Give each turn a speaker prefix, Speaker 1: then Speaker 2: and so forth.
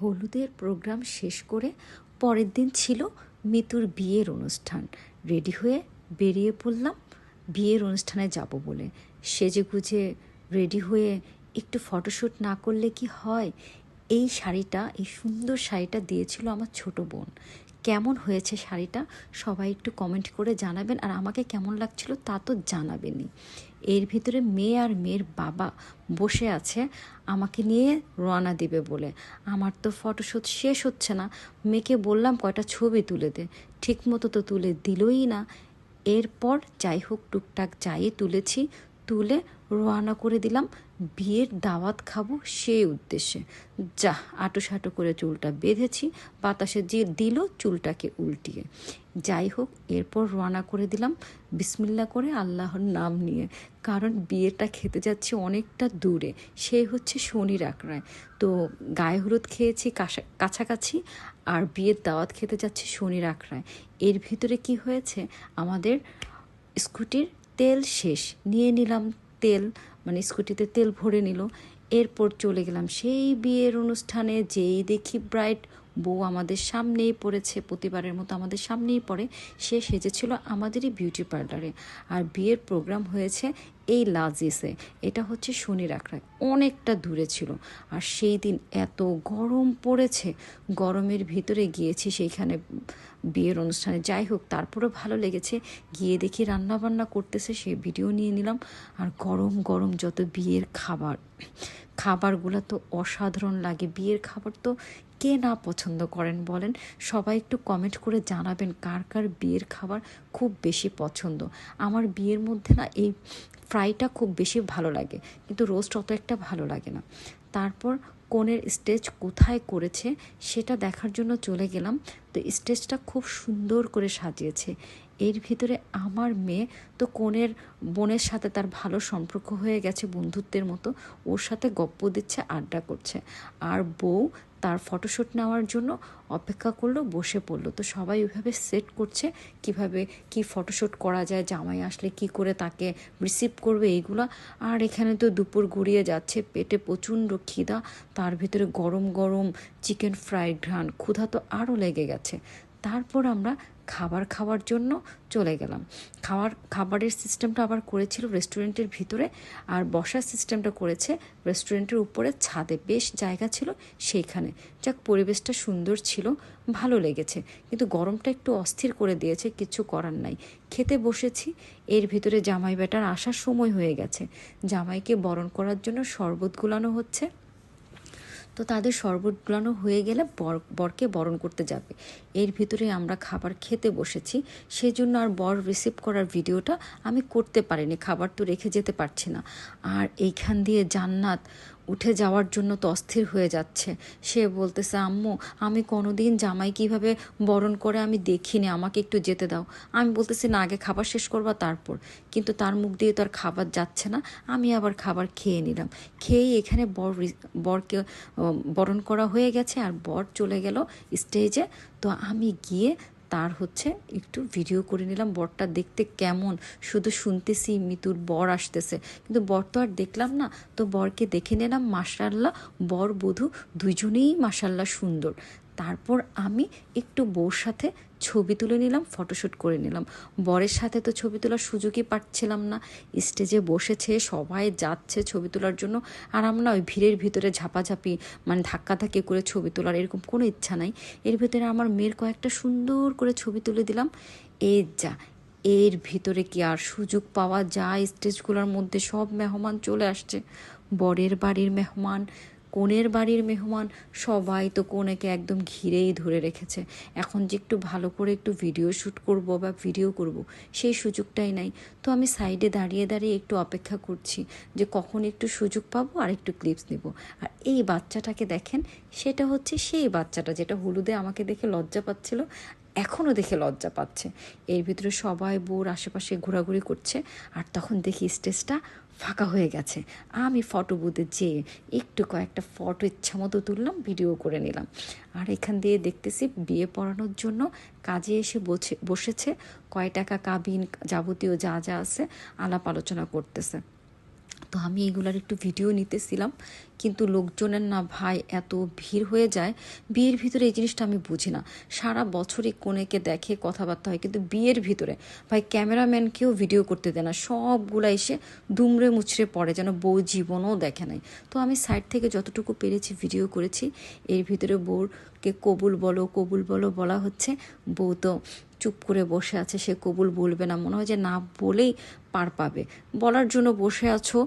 Speaker 1: হলুদের প্রোগ্রাম শেষ করে পরের দিন ছিল মিতুর বিয়ের অনুষ্ঠান। রেডি হয়ে বেরিয়ে পড়লাম। বিয়ের অনুষ্ঠানে যাব বলে। সেজে গুজে রেডি হয়ে একটু ফটোশ্যুট না করলে কি হয়? এই শাড়িটা, এই সুন্দর শাড়িটা দিয়েছিল আমার ছোট বোন। কেমন হয়েছে শাড়িটা? সবাই একটু কমেন্ট করে জানাবেন। আর আমাকে কেমন লাগছিল তা তো জানাবেনই। এর ভিতরে মেয়ে আর মেয়ের বাবা বসে আছে, আমাকে নিয়ে রওনা দেবে বলে। আমার তো ফটোশ্যুট শেষ হচ্ছে না। মেয়েকে বললাম, কয়টা ছবি তুলে দে। ঠিক মতো তো তুলে দিলই না। এরপর যাই হোক, টুকটাক যাই তুলেছি। তুলে রওনা করে দিলাম। বিয়ের দাওয়াত খাব সেই উদ্দেশ্যে। যা আটো সাটো করে চুলটা বেঁধেছি, বাতাসে যে দিল চুলটাকে উল্টিয়ে। যাই হোক, এরপর রওনা করে দিলাম বিসমিল্লা করে আল্লাহর নাম নিয়ে। কারণ বিয়েটা খেতে যাচ্ছে অনেকটা দূরে, সে হচ্ছে শনির আকড়ায় তো গায়ে হলুদ খেয়েছি কাছাকাছি, আর বিয়ের দাওয়াত খেতে যাচ্ছে শনির আকড়ায় এর ভিতরে কি হয়েছে? আমাদের স্কুটির তেল শেষ, নিয়ে নিলাম তেল মানে স্কুটিতে তেল ভরে নিল। এরপর চলে গেলাম সেই বিয়ের অনুষ্ঠানে যেই দেখি ব্রাইট বউ আমাদের সামনেই পড়েছে, প্রতিবারের মতো আমাদের সামনেই পড়ে। সে সেজেছিল আমাদেরই বিউটি পার্লারে আর বিয়ের প্রোগ্রাম হয়েছে এই লাজিসে। এটা হচ্ছে শনির আখড়ায়। অনেকটা দূরে ছিল। আর সেই দিন এত গরম পড়েছে। গরমের ভিতরে গিয়েছি সেইখানে বিয়ের অনুষ্ঠানে। যাই হোক, তারপরেও ভালো লেগেছে। গিয়ে দেখি রান্না বান্না করতেছে সেই ভিডিও নিয়ে নিলাম। আর গরম গরম যত বিয়ের খাবার। খাবারগুলো তো অসাধারণ লাগে। বিয়ের খাবার তো কে না পছন্দ করেন বলেন? সবাই একটু কমেন্ট করে জানাবেন কার কার বিয়ের খাবার খুব বেশি পছন্দ। আমার বিয়ের মধ্যে না এই ফ্রাইটা খুব বেশি ভালো লাগে, কিন্তু রোস্ট অত একটা ভালো লাগে না। তারপর কোণের স্টেজ কোথায় করেছে সেটা দেখার জন্য চলে গেলাম। তো স্টেজটা খুব সুন্দর করে সাজিয়েছে। এর ভিতরে আমার মেয়ে তো কোণের বোনের সাথে তার ভালো সম্পর্ক হয়ে গেছে, বন্ধুত্বের মতো। ওর সাথে গপ্প দিচ্ছে, আড্ডা করছে। আর বউ তার ফটোশ্যুট নেওয়ার জন্য অপেক্ষা করল, বসে পড়ল। তো সবাই ওইভাবে সেট করছে কীভাবে কি ফটোশ্যুট করা যায়, জামাই আসলে কি করে তাকে রিসিভ করবে এইগুলো। আর এখানে তো দুপুর গড়িয়ে যাচ্ছে, পেটে প্রচণ্ড খিদা। তার ভিতরে গরম গরম চিকেন ফ্রাইড ঘ্রান ক্ষুধা তো আরও লেগে গেছে। তারপর আমরা খাবার খাওয়ার জন্য চলে গেলাম। খাওয়ার, খাবারের সিস্টেমটা আবার করেছিল রেস্টুরেন্টের ভিতরে আর বসার সিস্টেমটা করেছে রেস্টুরেন্টের উপরে ছাদে। বেশ জায়গা ছিল সেইখানে। যাক, পরিবেশটা সুন্দর ছিল, ভালো লেগেছে। কিন্তু গরমটা একটু অস্থির করে দিয়েছে, কিছু করার নাই। খেতে বসেছি, এর ভিতরে জামাই বেটার আসার সময় হয়ে গেছে। জামাইকে বরণ করার জন্য শরবত গুলানো হচ্ছে। তো তাদের শরবত হয়ে গেলে বর, বরকে বরণ করতে যাবে। এর ভিতরে আমরা খাবার খেতে বসেছি, সেজন্য আর বর রিসিভ করার ভিডিওটা আমি করতে পারিনি, খাবার তো রেখে যেতে পারছি না। আর এইখান দিয়ে জান্নাত উঠে যাওয়ার জন্য তো অস্থির হয়ে যাচ্ছে। সে বলতেছে, আম্মু, আমি কোনোদিন জামাই কীভাবে বরণ করে আমি দেখিনি, আমাকে একটু যেতে দাও। আমি বলতেছি, না, আগে খাবার শেষ করবা, তারপর। কিন্তু তার মুখ দিয়ে তো আর খাবার যাচ্ছে না। আমি আবার খাবার খেয়ে নিলাম। খেয়েই এখানে বর বরকে বরণ করা হয়ে গেছে আর বর চলে গেল স্টেজে। তো আমি গিয়ে তার হচ্ছে একটু ভিডিও করে নিলাম। বরটা দেখতে কেমন? শুধু শুনতেছি মিতুর বর আসতেছে। কিন্তু বর তো আর দেখলাম না। তো বরকে দেখে নিলাম মাসাল্লাহ বর বধূ দুজনেই মাসাল্লাহ সুন্দর। তারপর আমি একটু বউর সাথে ছবি তুলে নিলাম ফটোশ্যুট করে নিলাম। বরের সাথে তো ছবি তোলার সুযোগই পাচ্ছিলাম না। স্টেজে বসেছে, সবাই যাচ্ছে ছবি তোলার জন্য। আর আমরা ওই ভিড়ের ভিতরে ঝাপাঝাপি মানে ধাক্কাধাক্কি করে ছবি তোলার এরকম কোনো ইচ্ছা নাই। এর ভিতরে আমার মেয়ের কয়েকটা সুন্দর করে ছবি তুলে দিলাম। এর যা, এর ভিতরে কি আর সুযোগ পাওয়া যায়? স্টেজগুলোর মধ্যে সব মেহমান চলে আসছে। বরের বাড়ির মেহমান কনের বাড়ির মেহমান, সবাই তো কনেকে একদম ঘিরেই ধরে রেখেছে। এখন যে একটু ভালো করে একটু ভিডিও শ্যুট করব বা ভিডিও করব, সেই সুযোগটাই নাই। তো আমি সাইডে দাঁড়িয়ে দাঁড়িয়ে একটু অপেক্ষা করছি যে কখন একটু সুযোগ পাবো আর একটু ক্লিপস নেব। আর এই বাচ্চাটাকে দেখেন, সেটা হচ্ছে সেই বাচ্চাটা যেটা হলুদে আমাকে দেখে লজ্জা পাচ্ছিল। এখনও দেখে লজ্জা পাচ্ছে। এর ভিতরে সবাই বোর আশেপাশে ঘোরাঘুরি করছে আর তখন দেখি স্টেজটা ফাঁকা হয়ে গেছে। আমি ফটো বুথে যেয়ে একটু কয়েকটা ফটো ইচ্ছা মতো তুললাম ভিডিও করে নিলাম। আর এখান দিয়ে দেখতেছি বিয়ে পড়ানোর জন্য কাজে এসে বসে বসেছে। কয় টাকা কাবিন যাবতীয় যা যা আছে আলাপ আলোচনা করতেছে। তো আমি এগুলার একটু ভিডিও নিতেছিলাম, কিন্তু লোকজনের না ভাই এত ভিড় হয়ে যায়, বিয়ের ভিতরে এই জিনিসটা আমি বুঝি না। সারা বছরই কোনেকে দেখে কথাবার্তা হয়, কিন্তু বিয়ের ভিতরে ভাই ক্যামেরাম্যানকেও ভিডিও করতে দেয় না, সবগুলা এসে দুমড়ে মুচড়ে পড়ে, যেন বউ জীবনও দেখে নাই। তো আমি সাইড থেকে যতটুকু পেরেছি ভিডিও করেছি, এর ভিতরে বউকে কবুল বলো কবুল বলো বলা হচ্ছে, বউ তো চুপ করে বসে আছে, সে কবুল বলবে না, মনে হয় যে না বলেই পার পাবে। বলার জন্য বসে আছো